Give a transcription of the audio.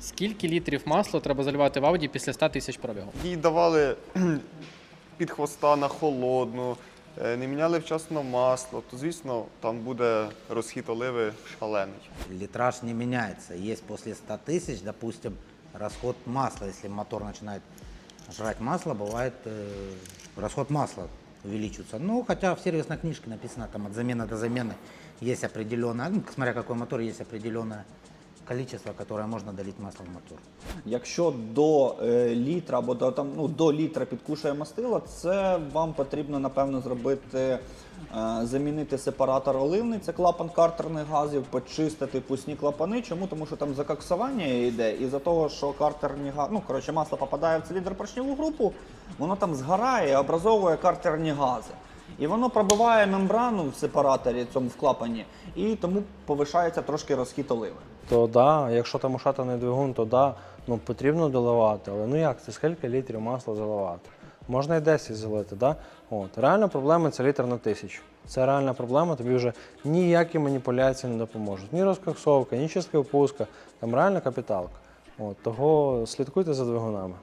Скільки літрів масла треба заливати в Ауді після 100 тисяч пробігу? Їй давали під хвоста на холодну, е, не міняли вчасно масло, то звісно там буде розхід оливи шалений. Литраж не меняется. Есть после 100 тысяч, допустим, расход масла. Если мотор начинает жрать масло, бывает э, расход масла увеличивается. Ну, хотя в сервисной книжке написано там от замены до замены есть определенное, ну, смотря какой мотор, есть определенное количество, которое можно долить масло в мотор. Якщо до е, літра або до там ну до літра підкушує мастила, це вам потрібно напевно зробити, е, замінити сепаратор оливний, це клапан картерних газів, почистити пусні клапани. Чому? Тому що там закоксування йде, і за того, що картерні гази, ну коротше, масло попадає в циліндр поршневу групу, воно там згорає, образовує картерні гази. І воно пробиває мембрану в сепараторі, цьому в клапані, і тому повишається трошки розхід оливи. То да, якщо там ушатаний двигун, то да, ну потрібно доливати. Але ну як це скільки літрів масла заливати? Можна і 10 залити, да? От. Реальна проблема це літр на тисячу. Це реальна проблема, тобі вже ніякі маніпуляції не допоможуть. Ні розкоксовка, ні чистка впуска, там реальна капіталка. От, того слідкуйте за двигунами.